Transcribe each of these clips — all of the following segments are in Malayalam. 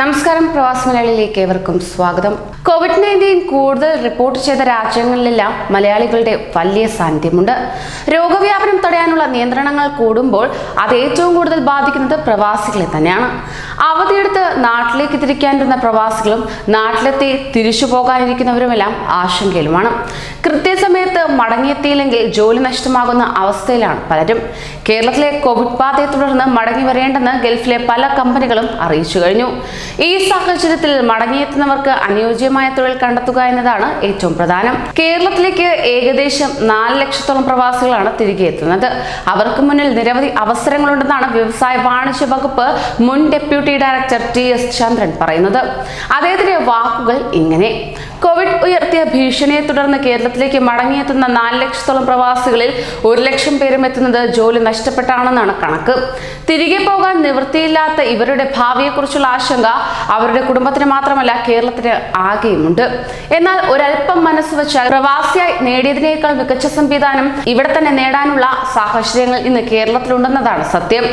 നമസ്കാരം പ്രവാസ മലയാളിയിലേക്ക് ഏവർക്കും സ്വാഗതം. കോവിഡ് നയന്റീൻ കൂടുതൽ റിപ്പോർട്ട് ചെയ്ത രാജ്യങ്ങളിലെല്ലാം മലയാളികളുടെ വലിയ സാന്നിധ്യമുണ്ട്. രോഗവ്യാപനം തടയാനുള്ള നിയന്ത്രണങ്ങൾ കൂടുമ്പോൾ അത് ഏറ്റവും കൂടുതൽ ബാധിക്കുന്നത് പ്രവാസികളെ തന്നെയാണ്. അവധിയെടുത്ത് നാട്ടിലേക്ക് തിരിക്കാനിരുന്ന പ്രവാസികളും നാട്ടിലെത്തി തിരിച്ചു പോകാനിരിക്കുന്നവരുമെല്ലാം ആശങ്കയിലുമാണ്. കൃത്യസമയത്ത് മടങ്ങിയെത്തിയില്ലെങ്കിൽ ജോലി നഷ്ടമാകുന്ന അവസ്ഥയിലാണ് പലരും. കേരളത്തിലെ കോവിഡ് ബാധയെ തുടർന്ന് മടങ്ങി വരേണ്ടെന്ന് ഗൾഫിലെ പല കമ്പനികളും അറിയിച്ചു കഴിഞ്ഞു. ഈ സാഹചര്യത്തിൽ മടങ്ങിയെത്തുന്നവർക്ക് അനുയോജ്യമായ തൊഴിൽ കണ്ടെത്തുക എന്നതാണ് ഏറ്റവും പ്രധാനം. കേരളത്തിലേക്ക് ഏകദേശം നാല് ലക്ഷത്തോളം പ്രവാസികളാണ് തിരികെ എത്തുന്നത്. അവർക്ക് മുന്നിൽ നിരവധി അവസരങ്ങളുണ്ടെന്നാണ് വ്യവസായ വാണിജ്യ വകുപ്പ് മുൻ deputy director T S Chandran പറയുന്നത്. അദ്ദേഹത്തിന്റെ വാക്കുകൾ ഇങ്ങനെ. കോവിഡ് ഉയർത്തിയ ഭീഷണിയെ തുടർന്ന് കേരളത്തിലേക്ക് മടങ്ങിയെത്തുന്ന നാല് ലക്ഷത്തോളം പ്രവാസികളിൽ ഒരു ലക്ഷം പേരും എത്തുന്നത് ജോലി നഷ്ടപ്പെട്ടാണെന്നാണ് കണക്ക്. തിരികെ പോകാൻ നിവൃത്തിയില്ലാത്ത ഇവരുടെ ഭാവിയെക്കുറിച്ചുള്ള ആശങ്ക അവരുടെ കുടുംബത്തിന് മാത്രമല്ല കേരളത്തിന് ആകെയുമുണ്ട്. എന്നാൽ ഒരല്പം മനസ്സ് വെച്ചാൽ പ്രവാസിയായി നേടിയതിനേക്കാൾ മികച്ച സംവിധാനം ഇവിടെ തന്നെ നേടാനുള്ള സാഹചര്യങ്ങൾ ഇന്ന് കേരളത്തിലുണ്ടെന്നതാണ് സത്യം.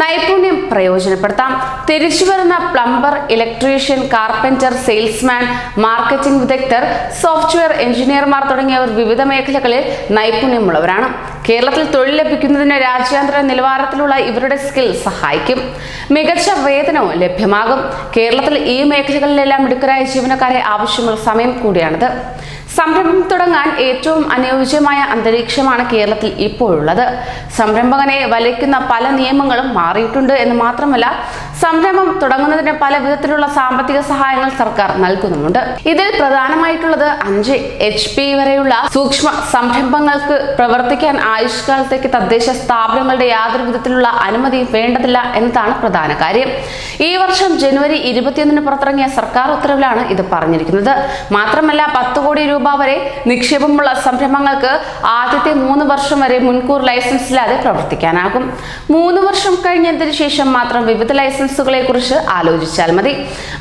നൈപുണ്യം പ്രയോജനപ്പെടുത്താം. തിരിച്ചു വരുന്ന plumber electrician carpenter salesman marketing വിദഗ്ധർ സോഫ്റ്റ്വെയർ എഞ്ചിനീയർമാർ തുടങ്ങിയവർ വിവിധ മേഖലകളിൽ നൈപുണ്യമുള്ളവരാണ്. കേരളത്തിൽ തൊഴിൽ ലഭിക്കുന്നതിന് രാജ്യാന്തര നിലവാരത്തിലുള്ള ഇവരുടെ സ്കിൽ സഹായിക്കും. മികച്ച വേതനവും ലഭ്യമാകും. കേരളത്തിൽ ഈ മേഖലകളിലെല്ലാം മിടുക്കരായ ജീവനക്കാരെ ആവശ്യമുള്ള സമയം കൂടിയാണിത്. സംരംഭം തുടങ്ങാൻ ഏറ്റവും അനുയോജ്യമായ അന്തരീക്ഷമാണ് കേരളത്തിൽ ഇപ്പോഴുള്ളത്. സംരംഭകനെ വലയ്ക്കുന്ന പല നിയമങ്ങളും മാറിയിട്ടുണ്ട് എന്ന് മാത്രമല്ല സംരംഭം തുടങ്ങുന്നതിന് പല വിധത്തിലുള്ള സാമ്പത്തിക സഹായങ്ങൾ സർക്കാർ നൽകുന്നുമുണ്ട്. ഇതിൽ പ്രധാനമായിട്ടുള്ളത് അഞ്ച് എച്ച് പി വരെയുള്ള സൂക്ഷ്മ സംരംഭങ്ങൾക്ക് പ്രവർത്തിക്കാൻ ആയുഷ്കാലത്തേക്ക് തദ്ദേശ സ്ഥാപനങ്ങളുടെ യാതൊരു വിധത്തിലുള്ള അനുമതി വേണ്ടതില്ല എന്നതാണ് പ്രധാന കാര്യം. ഈ വർഷം ജനുവരി ഇരുപത്തിയൊന്നിന് പുറത്തിറങ്ങിയ സർക്കാർ ഉത്തരവിലാണ് ഇത് പറഞ്ഞിരിക്കുന്നത്. മാത്രമല്ല പത്ത് കോടി രൂപ വരെ നിക്ഷേപമുള്ള സംരംഭങ്ങൾക്ക് ആദ്യത്തെ മൂന്ന് വർഷം വരെ മുൻകൂർ ലൈസൻസ് ഇല്ലാതെ പ്രവർത്തിക്കാനാകും. മൂന്ന് വർഷം കഴിഞ്ഞതിന് ശേഷം മാത്രം വിവിധ ലൈസൻസുകളെ കുറിച്ച് ആലോചിച്ചാൽ മതി.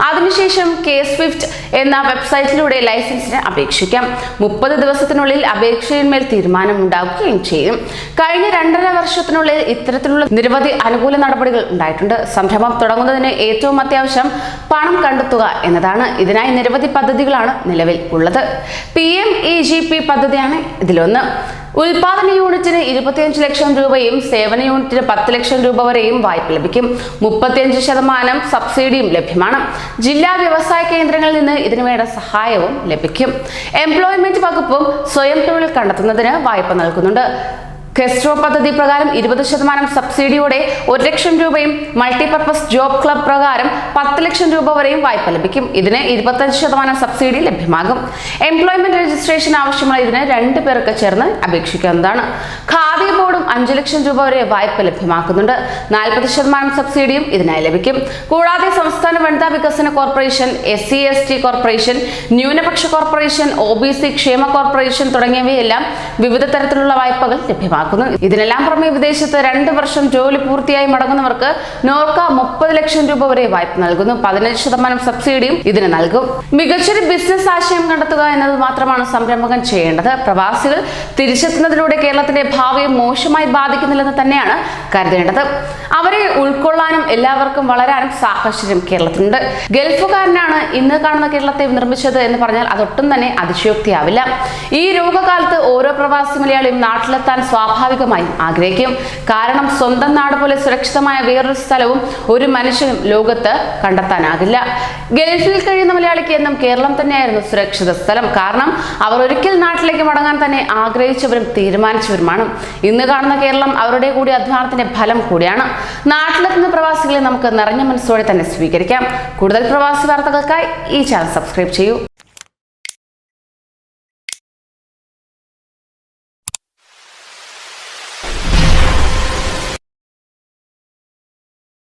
അതിനുശേഷം കെ സ്വിഫ്റ്റ് എന്ന വെബ്സൈറ്റിലൂടെ ലൈസൻസിന് അപേക്ഷിക്കാം. മുപ്പത് ദിവസത്തിനുള്ളിൽ അപേക്ഷയിന്മേൽ തീരുമാനമുണ്ടാകുകയും ചെയ്യും. കഴിഞ്ഞ രണ്ടര വർഷത്തിനുള്ളിൽ ഇത്തരത്തിലുള്ള നിരവധി അനുകൂല നടപടികൾ ഉണ്ടായിട്ടുണ്ട്. സംരംഭം തുടങ്ങുന്നതിന് ഏറ്റവും അത്യാവശ്യം പണം കണ്ടെത്തുക എന്നതാണ്. ഇതിനായി നിരവധി പദ്ധതികളാണ് നിലവിൽ ഉള്ളത്. P M E G P പദ്ധതിയാണ് ഇതിലൊന്ന്. ഉൽപാദന യൂണിറ്റിന് ഇരുപത്തിയഞ്ച് ലക്ഷം രൂപയും സേവന യൂണിറ്റിന് പത്ത് ലക്ഷം രൂപ വരെയും വായ്പ ലഭിക്കും. മുപ്പത്തിയഞ്ച് ശതമാനം സബ്സിഡിയും ലഭ്യമാണ്. ജില്ലാ വ്യവസായ കേന്ദ്രങ്ങളിൽ നിന്ന് ഇതിനു വേണ്ട സഹായവും ലഭിക്കും. എംപ്ലോയ്മെന്റ് വകുപ്പും സ്വയം തൊഴിൽ കണ്ടെത്തുന്നതിന് വായ്പ നൽകുന്നുണ്ട്. കെസ്ട്രോ പദ്ധതി പ്രകാരം ഇരുപത് ശതമാനം സബ്സിഡിയോടെ ഒരു ലക്ഷം രൂപയും മൾട്ടിപർപ്പസ് ജോബ് ക്ലബ് പ്രകാരം പത്ത് ലക്ഷം രൂപ വരെയും വായ്പ ലഭിക്കും. ഇതിന് ഇരുപത്തഞ്ച് ശതമാനം സബ്സിഡി ലഭ്യമാകും. എംപ്ലോയ്മെന്റ് രജിസ്ട്രേഷൻ ആവശ്യമുള്ള ഇതിന് രണ്ട് പേർക്ക് ചേർന്ന് അപേക്ഷിക്കാവുന്നതാണ് ഖാദി ബോർഡും അഞ്ചു ലക്ഷം രൂപ വരെ വായ്പ ലഭ്യമാക്കുന്നുണ്ട്. നാൽപ്പത് ശതമാനം സബ്സിഡിയും ഇതിനായി ലഭിക്കും. കൂടാതെ സംസ്ഥാന വനിതാ വികസന corporation S C S T corporation ന്യൂനപക്ഷ കോർപ്പറേഷൻ ഒ ബി സി ക്ഷേമ കോർപ്പറേഷൻ തുടങ്ങിയവയെല്ലാം വിവിധ തരത്തിലുള്ള വായ്പകൾ ലഭ്യമാക്കുന്നു ഇതിനെല്ലാം പുറമെ വിദേശത്ത് രണ്ട് വർഷം ജോലി പൂർത്തിയായി മടങ്ങുന്നവർക്ക് നോർക്ക മുപ്പത് ലക്ഷം രൂപ വരെ വായ്പ നൽകുന്നു. പതിനഞ്ച് ശതമാനം സബ്സിഡിയും ഇതിന് നൽകും. മികച്ചൊരു ബിസിനസ് ആശയം കണ്ടെത്തുക എന്നത് മാത്രമാണ് സംരംഭകൻ ചെയ്യേണ്ടത്. പ്രവാസികൾ തിരിച്ചെത്തുന്നതിലൂടെ കേരളത്തിന്റെ ഭാവിയെ മോശമായി ബാധിക്കുന്നില്ലെന്ന് തന്നെയാണ് കരുതേണ്ടത്. അവരെ ഉൾക്കൊള്ളാനും എല്ലാവർക്കും വളരാനും സാഹചര്യം കേരളത്തിനുണ്ട്. ഗൾഫുകാരനാണ് ഇന്ന് കാണുന്ന കേരളത്തെ നിർമ്മിച്ചത് എന്ന് പറഞ്ഞാൽ അതൊട്ടും തന്നെ അതിശയോക്തിയാവില്ല. ഈ രോഗകാലത്ത് ഓരോ പ്രവാസി മലയാളിയും നാട്ടിലെത്താൻ സ്വാഭാവികമായും ആഗ്രഹിക്കും. കാരണം സ്വന്തം നാട് പോലെ സുരക്ഷിതമായ വേറൊരു സ്ഥലവും ഒരു മനുഷ്യനും ലോകത്ത് കണ്ടെത്താനാകില്ല. ഗൾഫിൽ കഴിയുന്ന മലയാളിക്ക് എന്നും കേരളം തന്നെയായിരുന്നു സുരക്ഷിത സ്ഥലം. കാരണം അവർ ഒരിക്കൽ നാട്ടിലേക്ക് മടങ്ങാൻ തന്നെ ആഗ്രഹിച്ചവരും തീരുമാനിച്ചവരുമാണ്. ഇന്ന് കാണുന്ന കേരളം അവരുടെ കൂടി അധ്വാനത്തിന്റെ ഫലം കൂടിയാണ്. നാട്ടിലെത്തുന്ന പ്രവാസികളെ നമുക്ക് നിറഞ്ഞ മനസ്സോടെ തന്നെ സ്വീകരിക്കാം. കൂടുതൽ പ്രവാസി വാർത്തകൾക്കായി ഈ ചാനൽ സബ്സ്ക്രൈബ് ചെയ്യൂ.